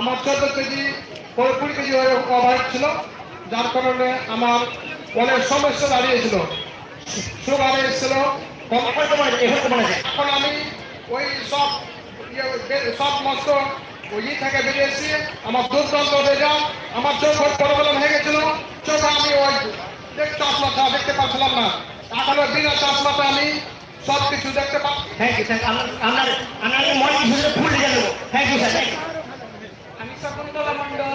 আমার চোদ্দ কেজি কুড়ি কেজি ওভার ছিল। যার কারণে আমার অনেক সমস্যা দাঁড়িয়েছিল। সুগার এসেছিল এখন আমি ওই সব ইয়ে সব মস্ত ওই থেকে বেরিয়েছি। আমার দুর্গন্ধ রেজাল্ট আমার চোখ প্রবলেম হয়ে গেছিল। চোখ আমি ওই চশমাটা দেখতে পাচ্ছিলাম না। ওই বিনা চশমাটা আমি সব কিছু দেখতে পাচ্ছি থ্যাংক ইউ থ্যাংক আপনার আপনার মনে কিছু ফুল দিয়ে দেবো thank you sir Shakuntala Mondal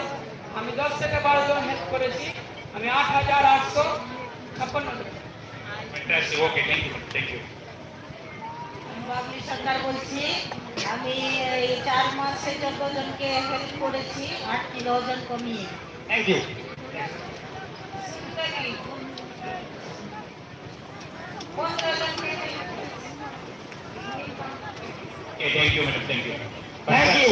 আমি দশ থেকে বারো জন হেল্প করেছি আমি আট হাজার আটশো ছাপ্পান্ন টাকা Fantastic. Okay, thank you. Thank you. আমি বাবলি সরকার বলছি আমি এই চার মাসে চোদ্দ জনকে হেল্প করেছি আট কিলো ওজন কমিয়ে থ্যাংক ইউ পনেরো জনকে Okay, thank you, madam. Thank you. Thank you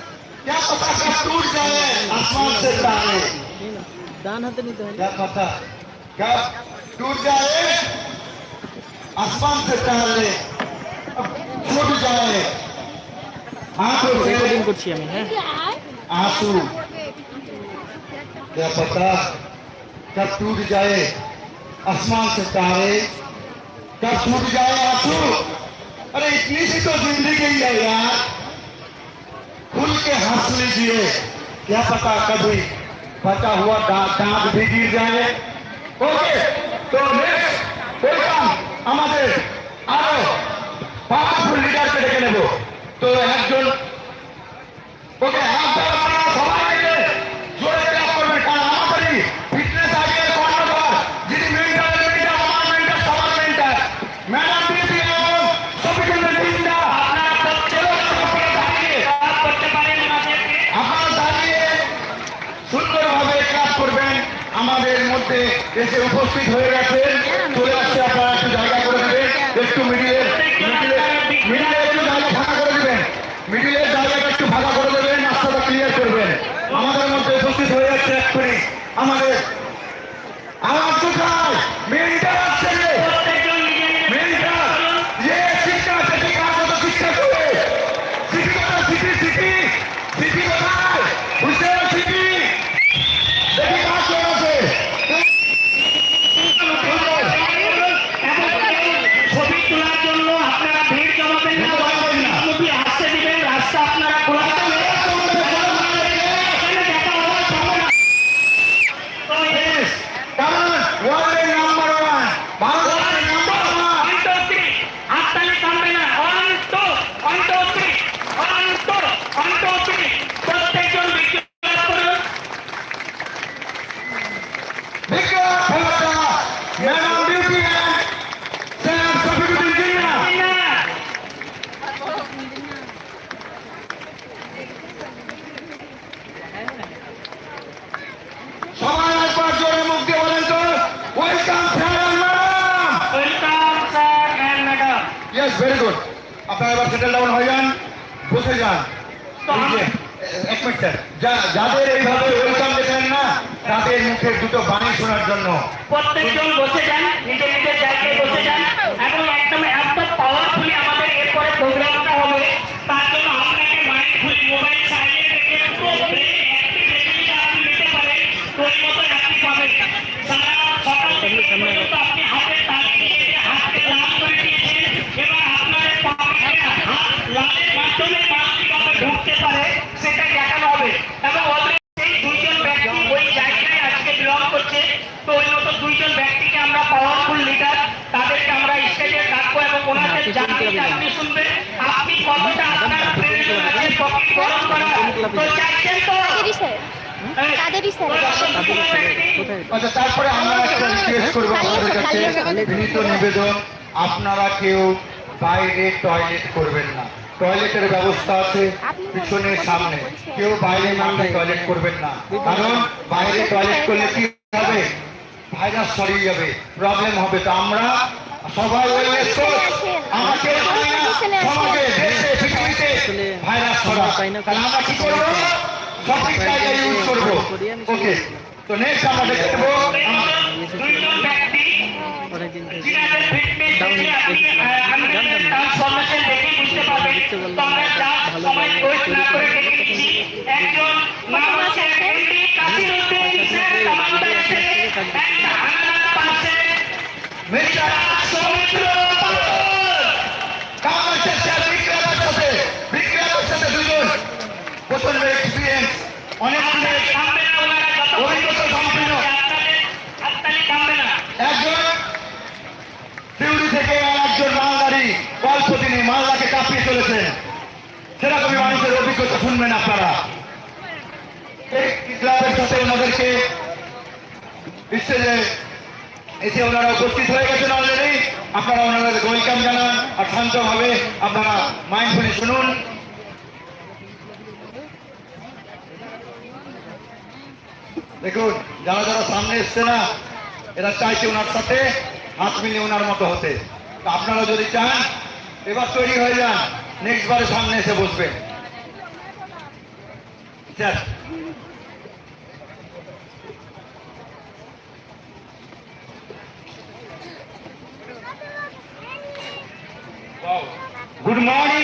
क्या पता कब टूट जाए आसमान से तारे क्या पता कब टूट जाए आसमान से तारे अब छूट जाए आंखों से করছি আমি হ্যাঁ आंसू क्या पता कब टूट जाए आसमान से तारे कब टूट जाए आंसू अरे इतनी सी तो जिंदगी है यार खुल के हंस लीजिए क्या पता कभी बचा हुआ दांत दांत भी गिर जाए ओके तो नेक्स्ट ওয়েলকাম আমাদের আরো পাওয়ারফুল লিডারকে ডেকে নেব তো একজন ওকে হাতটা এসে উপস্থিত হয়ে গেছেন। চলে আসছে আপনারা একটু জায়গা করে দেবেন। একটু মিডিলের মিডিলের একটু জায়গা ফাঁকা করে দেবেন। মিডিলের জায়গাটা একটু ফাঁকা করে দেবেন, রাস্তাটা ক্লিয়ার করবেন। আমাদের মধ্যে উপস্থিত হয়ে যাচ্ছে এক্ষুনি আমাদের আমার কোথায় প্রত্যেকজন বসে যান নিজের আমরা একটা রিকোয়েস্ট করব আপনাদের কাছে। বিনীত নিবেদন আপনারা কেউ বাইরে টয়লেট করবেন না। টয়লেটের ব্যবস্থা আছে পিছনে সামনে। কেউ বাইরে নামলে টয়লেট করবেন না। কারণ বাইরে টয়লেট করলে কি হবে? ভাইরাস ছড়িয়ে যাবে প্রবলেম হবে। তো আমরা সবাই আমাকে জানি না সমাজে দেশে পৃথিবীতে ভাইরাস ছড়া। তাহলে আমরা কি করব? সঠিক জায়গায় ইউজ করব। ওকে তো নেক্সট আমরা দেখে নেব। আম- দুইজন ব্যক্তি যিনাদের ফিটনেস আপনি আমি ট্রান্সফরমেশন দেখে বুঝতে পারবেন তো যা অনেক দিনের থামবে না ওনারা যত অভিজ্ঞতা সম্পন্ন। আপনাদের হাততালি থামবে না একজন সিউড়ি থেকে আর একজন মালদারি অল্প দিনে মালদাকে কাঁপিয়ে চলেছেন। সেরকমই মানুষের অভিজ্ঞতা শুনবেন আপনারা। ক্লাবের সাথে ওনাদেরকে স্টেজে এসে ওনারা উপস্থিত হয়ে গেছেন অলরেডি আপনারা ওনাদের ওয়েলকাম জানান আর শান্তভাবে আপনারা মাইন্ডফুলি শুনুন। দেখুন, যারা যারা সামনে এসছে না, এরা চাইছে ওনার সাথে, হাত মিলিয়ে ওনার মতো হতে। আপনারা যদি চান এবার তৈরি হয়ে যান। নেক্সট বারে সামনে এসে স্যার। গুড মর্নিং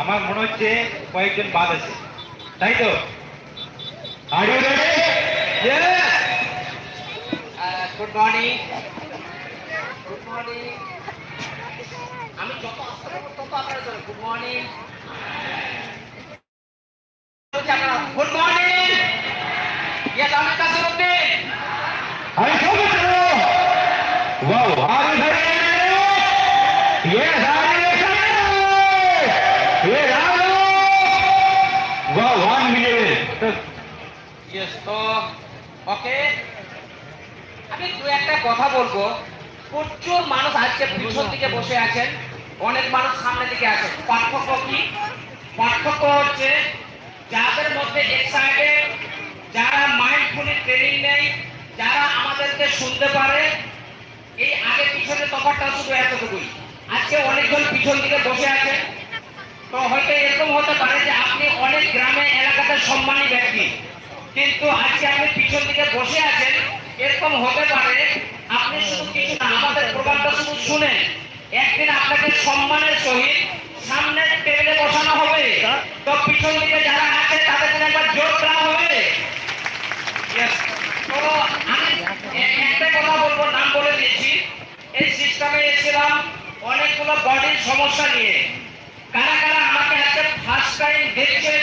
আমার মনে হচ্ছে কয়েকজন বাদ আছে। তাই তো? আর গুড মর্নিং গুড মর্নিং আমি যত আস্তে বলব তত আপনারা ধরে good morning good morning yes আমি কাসিরউদ্দিন আমি সব চলো wow are you ready yes are you ready ये राजू वाह वन मिनट ইয়েস তো ওকে আমি দু একটা কথা বলবো প্রচুর মানুষ আজকে পিছন দিকে বসে আছেন অনেক মানুষ সামনের দিকে আছেন পার্থক্য কি? পার্থক্য হচ্ছে যাদের মধ্যে এক্সাইটেড যারা মাইন্ডফুলি ট্রেনিং নেই যারা আমাদেরকে শুনতে পারে, এই আগে পিছনে তফাৎটা শুধু এতটুকুই। আজকে অনেকজন পিছন দিকে বসে আছে। তো হয়তো এরকম হতে পারে যে আপনি অনেক গ্রামে, এলাকাতে সম্মানী ব্যক্তি। কিন্তু আজকে আপনি পিছন দিকে বসে আছেন, এরকম হতে পারে আপনি শুধু কিছু না, আমাদের প্রোগ্রামটা শুধু শুনেন। একদিন আপনাকে সম্মানের সহিত সামনের টেবিলে বসানো হবে। তো? পিছন দিকে যারা আছে তাদের জন্য একবার জোর দেওয়া হবে. তো আমি একটা কথা বলব নাম বলে দিয়েছি। এই সিস্টেমে এসেছিলাম অনেকগুলো বডির সমস্যা নিয়ে। কারা কারা আমাকে আজকে ফার্স্ট টাইম দেখছেন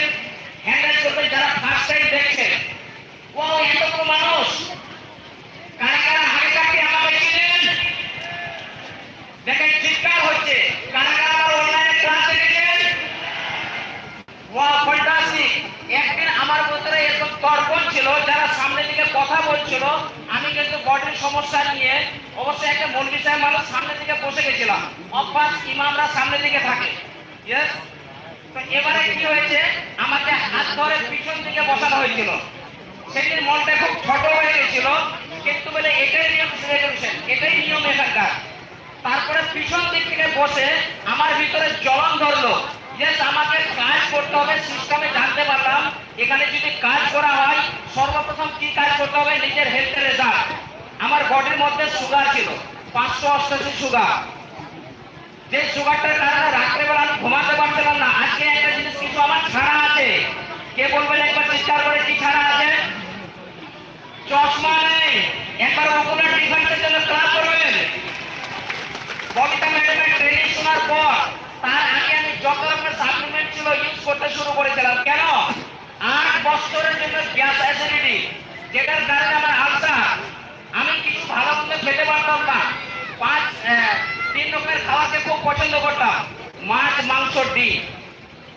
হ্যান্ডেল করবেন যারা ফার্স্ট টাইম দেখছেন? ও এতগুলো মানুষ কারা কারা আগে থাকতে আমাকে চিনেন দেখেন চিৎকার হচ্ছে কারা কারা আমার অনলাইনে ক্লাস দেখেছেন ওয়া ফ্যান্টাস্টিক একদিন আমার ভিতরে এরকম তর্পণ ছিল যারা সামনে দিকে কথা আমি কিন্তু বডির সমস্যা নিয়ে অবশ্যই একটা মানুষ সামনে দিকে বসে গেছিলাম। অভ্যাস ইমামরা সামনে দিকে থাকে। তো এবারে কি হয়েছে, আমাকে হাত ধরে পিছন দিকে বসানো হয়েছিল। সেদিন মনটা খুব ছোট হয়ে গেছিল, কিন্তু বলে এটাই নিয়ম এটাই নিয়ম এখানকার। তারপরে পিছন দিক থেকে বসে আমার ভিতরে জ্বলন ধরলো। ইয়েস আমাকে করতে হবে সিস্টেমে জানতে পারলাম। এখানে যদি কাজ করা হয়, সর্বপ্রথম কি কাজ করতে হবে? নিজের হেলথের রেজাল্ট আমার বডির মধ্যে সুগার ছিল। পাঁচশো অষ্টাশি সুগার যে সুগারটার কারণে রাত্রেবেলা আমি ঘুমাতে পারছিলাম না। আজকে একটা জিনিস কিছু আমার ছাড়া আছে। কে বলবেন একবার চিৎকার করে, কি ছাড়া আছে? চশমা নেই। একবার ওকুলার ডিফেন্সের জন্য ক্লাস করবেন। ববিতা ম্যাডামের ট্রেনিং শোনার পর তার আগে আমি যত রকমের সাপ্লিমেন্ট ছিল ইউজ করতে শুরু করেছিলাম। কেন? আট বছরের জন্য গ্যাস অ্যাসিডিটি যেটার কারণে আমার আলসার আমি কিছু ভালো মন্দ খেতে পারতাম না। পাঁচ তিন রকমের খাওয়াকে খুব পছন্দ করতাম। মাছ, মাংস, ডিম।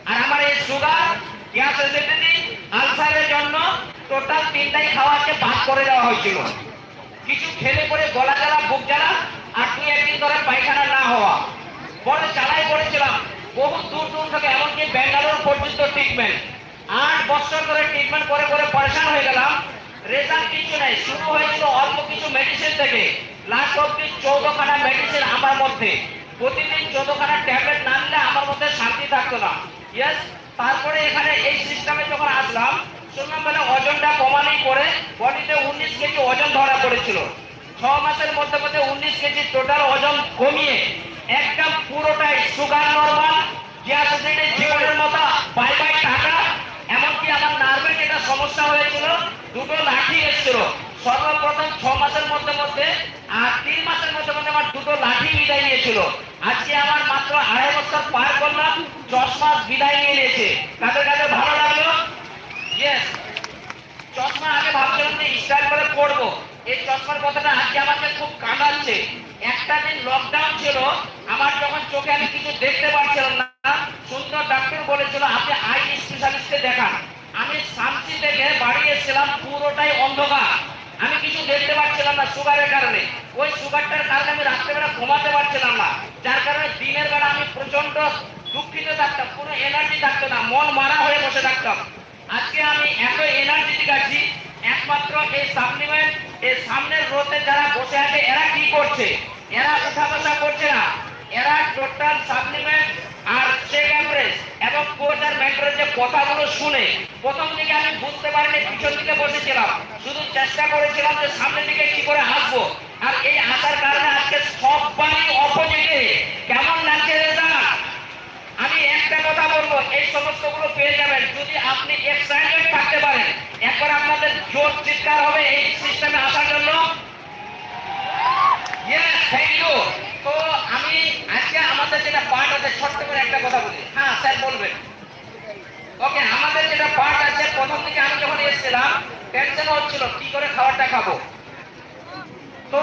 আর আমার এই সুগার, গ্যাস অ্যাসিডিটি আলসারের জন্য টোটাল তিনটাই খাওয়াকে বাদ করে দেওয়া হয়েছিল। কিছু খেলে পরে গলা জ্বালা, বুক জ্বালা, আর দুই একদিন ধরে পায়খানা না হওয়া। বড় চালাই পড়েছিলাম বহু দূর দূর থেকে এমনকি ব্যাঙ্গালোর পর্যন্ত ট্রিটমেন্ট আট বছর ধরে ট্রিটমেন্ট করে করে পরেশান হয়ে গেলাম। রেজাল্ট কিছু নেই। শুরু হয়েছিল অল্প কিছু মেডিসিন থেকে। লাস্ট অব্দি চৌদ্দখানা মেডিসিন আমার মধ্যে। প্রতিদিন চৌদ্দখানা ট্যাবলেট না নিলে আমার মধ্যে শান্তি থাকতো না। ইয়েস তারপরে এখানে এই সিস্টেমে যখন আসলাম, শুনলাম মানে ওজনটা কমানোই করে বডিতে উনিশ কেজি ওজন ধরা পড়েছিল। ছ মাসের মধ্যে মধ্যে উনিশ কেজি টোটাল ওজন কমিয়ে একদম পুরোটাই সুগার নর্মাল। গ্যাসিডিটি জীবনের মতো? বাই বাই টাকা। এমনকি আমার নার্ভের যেটা সমস্যা হয়েছিল, দুটো লাঠি এসেছিল। সর্বপ্রথম ছ মাসের মধ্যে মধ্যে আর তিন মাসের মধ্যে মধ্যে আমার দুটো লাঠি বিদায় নিয়েছিল। আজকে আমার মাত্র আড়াই বছর পার করলাম, দশ মাস বিদায় নিয়ে নিয়েছে। কাদের কাদের ভালো লাগল? ইয়েস চশমা আগে ভাবছিলাম যে স্টাইল করে পড়ব এই চশমার কথাটা আজকে আমাকে খুব কাঁদাচ্ছে একটা দিন লকডাউন ছিল, আমার যখন চোখে আমি কিছু দেখতে পাচ্ছিলাম না, সুন্দর ডাক্তার বলেছিল, আপনি আই স্পেশালিস্টকে দেখান। আমি শান্তি থেকে বাড়ি এসেছিলাম, পুরোটাই অন্ধকার। আমি কিছু দেখতে পাচ্ছিলাম না সুগারের কারণে। ওই সুগারটার কারণে আমি রাত্রেবেলা ঘুমাতে পারছিলাম না। যার কারণে দিনের বেলা আমি প্রচণ্ড দুঃখিত থাকতাম, কোনো এনার্জি থাকতো না, মন মারা হয়ে বসে থাকতাম। আজকে আমি এত এনার্জেটিক আছি, একমাত্র এই সাপ্লিমেন্ট এই সামনের রোতে যারা বসে আছে, এরা কি করছে? এরা উঠা বসা করছে না। এরা টোটাল সাপ্লিমেন্ট আর চেক অ্যাভারেজ এবং কোচ আর মেন্টরের যে কথাগুলো শুনে প্রথম দিকে আমি বুঝতে পারিনি, পিছন দিকে বসেছিলাম। শুধু চেষ্টা করেছিলাম যে সামনের দিকে কি করে আসব আর এই আসার কারণে আজকে সবাই অপোজিটে কেমন লাগছে আমি একটা কথা বলব, এই সমস্তগুলো পেয়ে যাবেন। যদি আপনি এক্সাইটেড থাকতে পারেন একবার আপনাদের জোর চিৎকার হবে এই সিস্টেমে আসার জন্য। তো আমি আজকে আমাদের যেটা পার্ট আছে, ছোট্ট করে একটা কথা বলি। হ্যাঁ স্যার বলবেন। ওকে আমাদের যেটা পার্ট আছে, প্রথম থেকে আমি যখন এসেছিলাম টেনশন হচ্ছিল, কি করে খাবারটা খাব? তো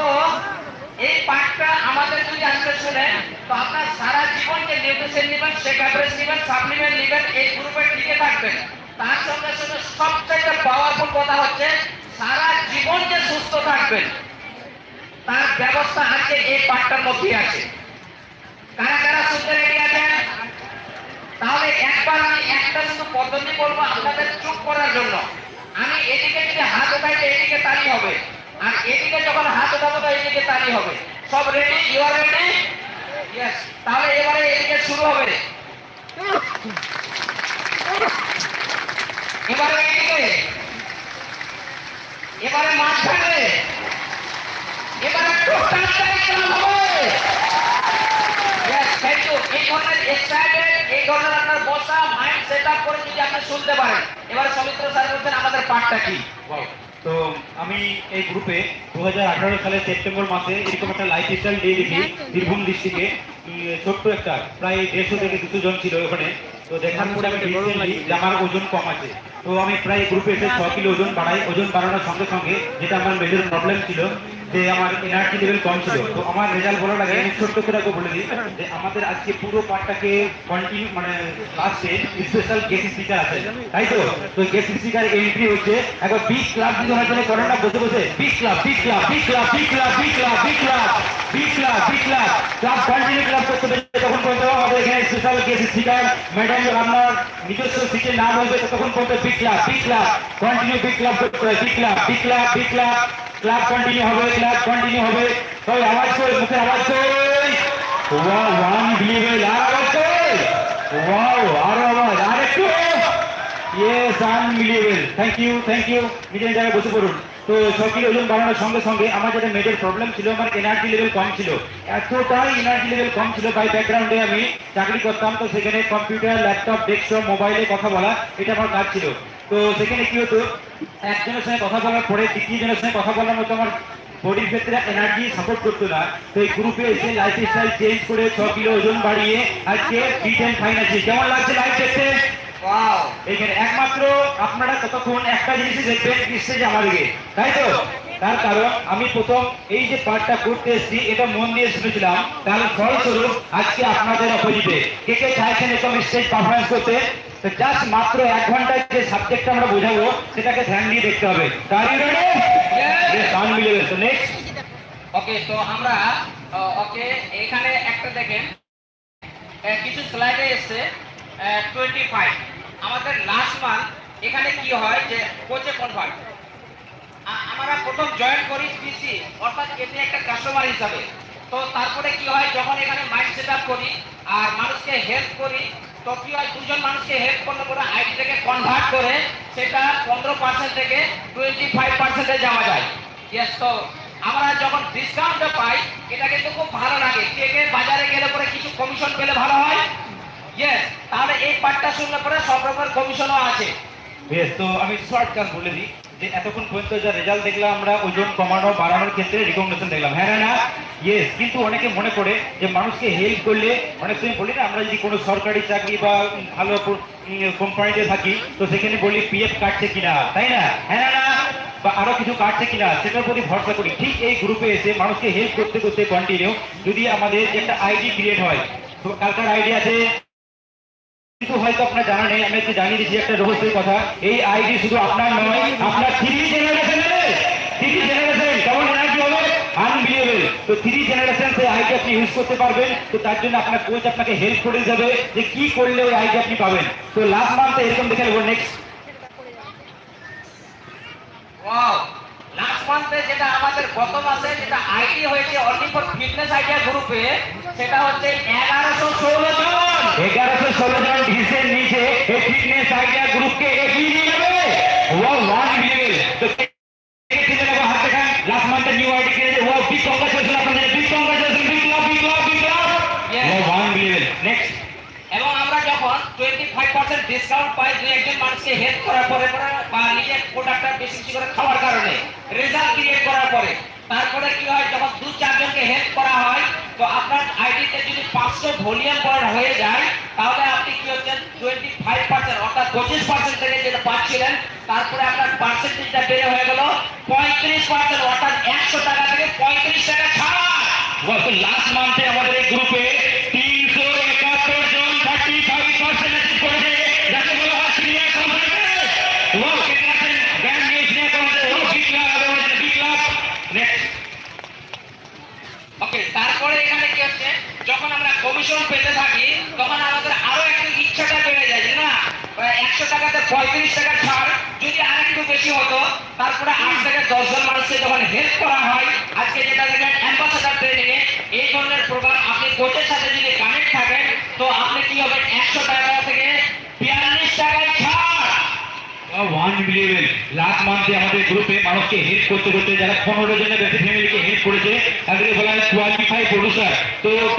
এই পার্টটা আমাদের যদি আজকে শুনে, তো আপনার সারা জীবন যে নিউট্রিশন নেবেন অ্যাভারেজ নেবেন সাপ্লিমেন্ট নেবেন, এই গ্রুপে টিকে থাকবেন। তার সঙ্গে সঙ্গে সবচেয়ে পাওয়ারফুল কথা হচ্ছে, সারা জীবন যে সুস্থ থাকবেন, তার ব্যবস্থা আজকে এই পার্টটার মধ্যে আছে। কারা কারা শুনতে রেডি আছেন? তাহলে একবার আমি একটা শুধু পদ্ধতি বলব আপনাদের চুপ করার জন্য। আমি এদিকে যদি হাত উঠাই এদিকে তালি হবে। আর এদিকে যখন হাত উঠাবো, তো এদিকে তালি হবে। সব রেডি ইউ আর রেডি তাহলে এবারে এদিকে শুরু হবে। এবারে এবারে মাঝখানে। এবারে টোটাল ডাইরেকশন হবে। Yes, thank you. এই ধরনের excited, এই ধরনের আপনার বসা মাইন্ড সেট আপ করে যদি আপনি শুনতে পারেন এবার সমিত্র স্যার বলছেন আমাদের পার্টটা কি? তো আমি এই গ্রুপে দু হাজার আঠারো সালের সেপ্টেম্বর মাসে এরকম একটা লাইফ স্টাইল ডে দেখি বীরভূম ডিস্ট্রিক্টে ছোট্ট একটা প্রায় দেড়শো থেকে দুশো জন ছিল ওখানে। তো দেখার পরে আমি আমার ওজন কম আছে। তো আমি প্রায় গ্রুপে এসে ছ কিলো ওজন বাড়াই, ওজন বাড়ানোর সঙ্গে সঙ্গে যেটা আমার মেজর প্রবলেম ছিল, যে আমার এনার্জি লেভেল কম ছিল। তো আমার রেজাল্ট বলার আগে আমি ছোট্ট করে বলে দিই, যে আমাদের আজকে পুরো পার্টটাকে কন্টিনিউ মানে লাস্টে স্পেশাল গেস্ট স্পিকার আছে। তাই তো? তো গেস্ট স্পিকার এন্ট্রি হচ্ছে, একবার বিগ ক্লাব যদি হয় তাহলে করেন না বসে বসে। Big club big club big club big club big club big club big club big club club continue club করতে পর্যন্ত আমাদের এখানে স্পেশাল গেস্ট স্পিকার ম্যাডাম আপনার নিজস্ব সিটে না বলবে তখন পর্যন্ত big club big continue big club করতে হবে বিগ ক্লাব কন্টিনিউ হবে ক্লাব কন্টিনিউ হবে। ওই আওয়াজ করে মুখে আওয়াজ করে ওয়াও ওয়ান বিলিভেল আর আওয়াজ করে ওয়াও আরও আওয়াজ, আর একটু। Yes unbelievable thank you thank you নিজের জায়গায় বসে পড়ুন। তো কিলো ওজন বাড়ানোর সঙ্গে সঙ্গে আমার যেটা মেজর প্রবলেম ছিল, আমার এনার্জি লেভেল কম ছিল। এতটাই এনার্জি লেভেল কম ছিল বাই ব্যাকগ্রাউন্ডে আমি চাকরি করতাম, তো সেখানে কম্পিউটার ল্যাপটপ ডেস্কটপ মোবাইলে কথা বলা, এটা আমার কাজ ছিল। তো সেখানে কি হতো, একজনের সঙ্গে কথা বলার পরে দ্বিতীয় জনের সঙ্গে কথা বলার মতো আমার বডির ক্ষেত্রে এনার্জি সাপোর্ট করতো না। তো এই গ্রুপে এসে লাইফ স্টাইল চেঞ্জ করে ছ কিলো ওজন বাড়িয়ে আজকে ফিট অ্যান্ড ফাইন আছি কেমন লাগছে লাইফ দেখতে? এখানে একমাত্র আপনারা কতক্ষণ একটা জিনিসই দেখবেন স্টেজে আমাদেরকে। তাই তো? তার কারণ আমি প্রথম এই যে পাঠটা করতে এসেছি এটা মন দিয়ে শুনেছিলাম। তার ফলস্বরূপ আজকে আপনাদের অপোজিটে কে কে চাইছেন এরকম স্টেজ পারফরমেন্স করতে? তো জাস্ট মাত্র এক ঘন্টায় যে সাবজেক্টটা আমরা বোঝাবো সেটাকে ধ্যান দিয়ে দেখতে হবে। ওকে তো আমরা ওকে এখানে একটা দেখেন। কিছু স্লাইডে এসছে টোয়েন্টি ফাইভ আমাদের লাস্ট মান্থ এখানে কি হয় যে কোচে কনভার্ট আমরা প্রথম জয়েন করি পিসি অর্থাৎ এমনি একটা কাস্টমার হিসাবে। তো তারপরে কি হয়, যখন এখানে মাইন্ড সেট আপ করি আর মানুষকে হেল্প করি, তো কি হয়, দুজন মানুষকে হেল্প করলে পরে আইডিটাকে কনভার্ট করে সেটা পনেরো পার্সেন্ট থেকে টোয়েন্টি ফাইভ পার্সেন্টে যাওয়া যায়। ইয়েস তো আমরা যখন ডিসকাউন্টটা পাই, এটা কিন্তু খুব ভালো লাগে। কে বাজারে গেলে পরে কিছু কমিশন পেলে ভালো হয়? ইয়েস তাহলে এই পার্টটা শুনলে পরে সব রকমের কমিশনও আছে। বেশ তো আমি শর্ট কাট বলে দিই যে এতক্ষণ পর্যন্ত যা রেজাল্ট দেখলাম আমরা ওজন কমানো বাড়ানোর ক্ষেত্রে রিকমেন্ডেশন দেখলাম। হ্যাঁ না, ইয়েস কিন্তু অনেকে মনে করে যে মানুষকে হেল্প করলে অনেক সময় বলি না আমরা যদি কোনো সরকারি চাকরি বা ভালো কোম্পানিতে থাকি তো সেখানে বলি পিএফ কাটছে কিনা তাই না? হ্যাঁ না, বা আরও কিছু কাটছে কিনা সেটার প্রতি ভরসা করি। ঠিক এই গ্রুপে এসে মানুষকে হেল্প করতে করতে কন্টিনিউ যদি আমাদের একটা আইডি ক্রিয়েট হয়। তো কালকার আইডি আছে? কিন্তু হয়তো আপনার জানা নেই, আমি একটু জানিয়ে দিচ্ছি একটা রহস্যের কথা। এই আইডি শুধু আপনার নয়, আপনার থ্রি জেনারেশনের থ্রি জেনারেশন কেমন এনার্জি হবে আনবিলিয়েবল তো থ্রি জেনারেশন সেই আইডি আপনি ইউজ করতে পারবেন। তো তার জন্য আপনার কোচ আপনাকে হেল্প করে যাবে যে কি করলে ওই আইডি আপনি পাবেন। তো লাস্ট মান্থে এরকম দেখে নেব নেক্সট ওয়াও যেটা আমাদের গত মাসে যেটা আইডি হয়েছে অনলি ফিটনেস আইডিয়া গ্রুপে সেটা হচ্ছে এগারোশো ষোলো জন। এগারোশো ষোলো জন ডিসের নিচে ফিটনেস আইডিয়া গ্রুপকে এগিয়ে নিয়ে যাবে ও ওয়ান বিলিয়ন তো হাত দেখান লাস্ট মান্থে নিউ আইডি কিনেছে ও বিগ কংগ্রেচুলেশন আপনাদের big congratulation big love big love big love Yes. ও ওয়ান বিলিয়ন নেক্সট এবং আমরা যখন টোয়েন্টি ফাইভ পার্সেন্ট ডিসকাউন্ট পাই দুই একজন মানুষকে হেল্প করার পরে পরে বা নিজের প্রোডাক্টটা বেশি বেশি করে খাওয়ার কারণে রেজাল্ট পরে। তারপরে কি হয়, যখন দু চারজনকে হেল্প করা হয়, তো আপনার আইডিতে যদি পাঁচশো ভলিউম পয়েন্ট হয়ে যায়, তাহলে আপনি কি হচ্ছেন টোয়েন্টি ফাইভ পার্সেন্ট অর্থাৎ পঁচিশ পার্সেন্ট থেকে যেটা পাচ্ছিলেন, তারপরে আপনার পার্সেন্টেজটা বেড়ে হয়ে গেল পঁয়ত্রিশ পার্সেন্ট অর্থাৎ একশো টাকা থেকে পঁয়ত্রিশ টাকা ছাড়। লাস্ট মান্থে আমাদের এই গ্রুপে বেশি হতো, তারপরে আট থেকে দশ জন মানুষকে যখন হেল্প করা হয়, আজকে যেটা দেখেন অ্যাম্বাসেডার ট্রেনিং এ এই ধরনের প্রোগ্রাম আপনি কোচের সাথে যদি কানেক্ট থাকেন, তো আপনি কি হবে, একশো টাকা থেকে বিয়াল্লিশ টাকায় আমাদের গ্রুপে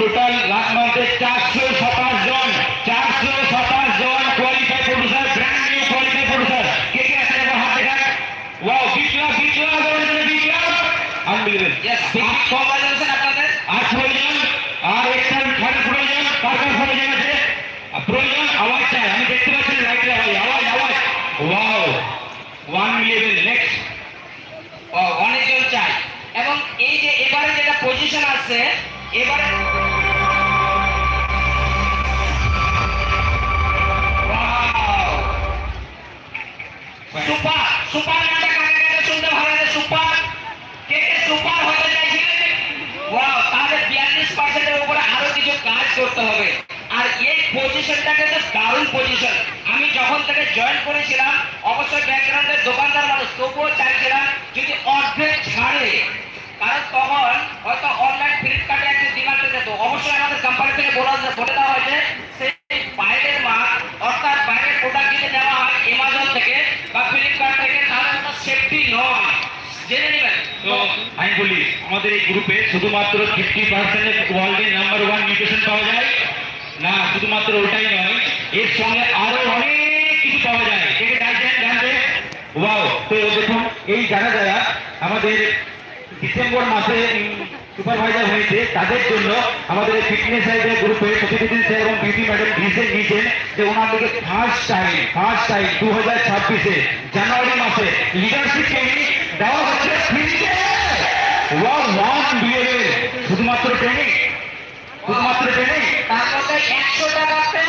টোটাল দারুণ পজিশন আমি যখন থেকে জয়েন করেছিলাম, অবশ্যই ব্যাকগ্রাউন্ডের দোকানদার মানুষ, তবুও চাইছিলাম যদি অর্ধেক ছাড়ে। কারণ তখন হয়তো অনলাইন ফ্লিপকার্টে একটু ডিমান্ড যেত। অবশ্যই আমাদের কোম্পানি থেকে বলা বলে দেওয়া হয়েছে। সেই বাইরের মাল অর্থাৎ বাইরের প্রোডাক্ট যদি নেওয়া হয় অ্যামাজন থেকে বা ফ্লিপকার্ট থেকে, তাহলে ওটা সেফটি নয়। জেনে নেবেন? তো আমি বলি, আমাদের এই গ্রুপে শুধুমাত্র ফিফটি পার্সেন্টের ওয়ার্ল্ডের নাম্বার ওয়ান নিউট্রিশন পাওয়া যায়। না, শুধুমাত্র ওটাই নয় এর সঙ্গে আরও অনেক কিছু পাওয়া যায়। কে কে চাইছেন জানতে? ওয়াও, তো দেখুন, এই যারা যারা আমাদের ডিসেম্বর মাসে সুপারভাইজার হয়েছে, তাদের জন্য আমাদের ফিটনেস সাইডের গ্রুপে সত্যজিৎ স্যার এবং বিউটি ম্যাডাম ডিসিশন নিয়েছেন যে ওনাদেরকে ফার্স্ট টাইম ফার্স্ট টাইম দু হাজার ছাব্বিশে জানুয়ারি মাসে লিডারশিপ ট্রেনিং দেওয়া হচ্ছে ফ্রিতে ওয়ান ওয়ান বিএল শুধুমাত্র ট্রেনিং শুধুমাত্র ট্রেনিং তার মধ্যে একশো টাকাতে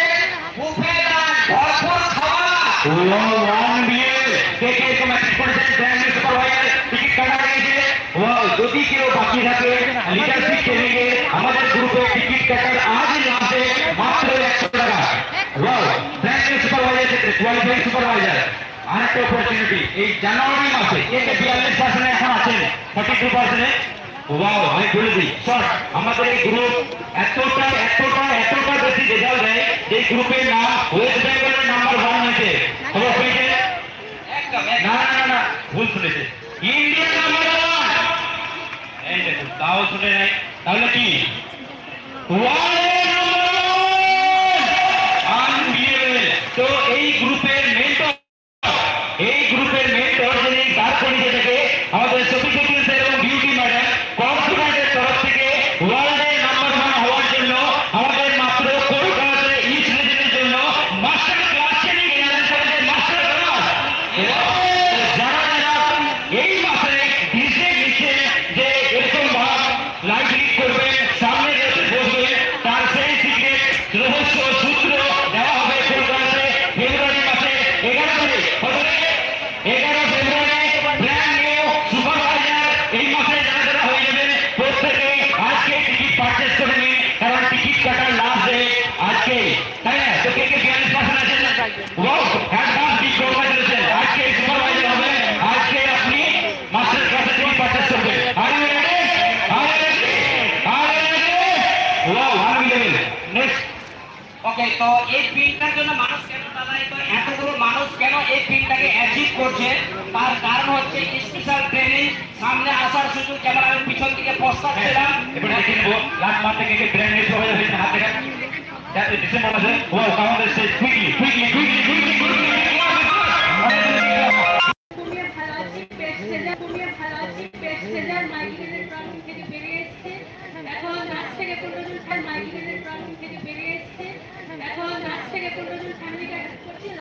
যদি কেউ বাকি থাকে লিডারশিপ ট্রেনিং এ আমাদের গ্রুপে টিকিট কাটার আজই লাস্টে মাত্র একশো টাকা। সুপারভাইজার ক্ষেত্রে, কোয়ালিফাইং সুপারভাইজার। আরেকটা অপরচুনিটি এই জানুয়ারি মাসে বিয়াল্লিশ পার্সেন্ট এখন আছেন ফর্টি টু পার্সেন্টে ওয়াও, আমি বলে দিই স্যার আমাদের এই গ্রুপ এতটা এতটা এতটা বেশি রেজাল্ট দেয় এই গ্রুপের নাম ওয়েস্ট বেঙ্গলের নাম্বার ওয়ান হয়েছে খবর পেয়েছে না না না ভুল শুনেছে ইন্ডিয়া নাম্বার ওয়ান এই দেখুন, তাও শুনে নাই। তাহলে কি? ওয়ার্ল্ডের ওকে তো এই পিনটার জন্য মানুষ কেন দাদা এত এতগুলো মানুষ কেন এই পিনটাকে অ্যাচিভ করছে তার কারণ হচ্ছে স্পেশাল ট্রেনিং সামনে আসার সুযোগ যেমন আমি পিছন দিকে পশ্চাচ্ছিলাম এবার দেখে নেব লাস্ট মাস থেকে ব্র্যান্ড নিউ সুপারভাইজার হাত দেখা ডিসেম্বর মাসে ও আমাদের সে quickly quickly quickly quickly Thank you.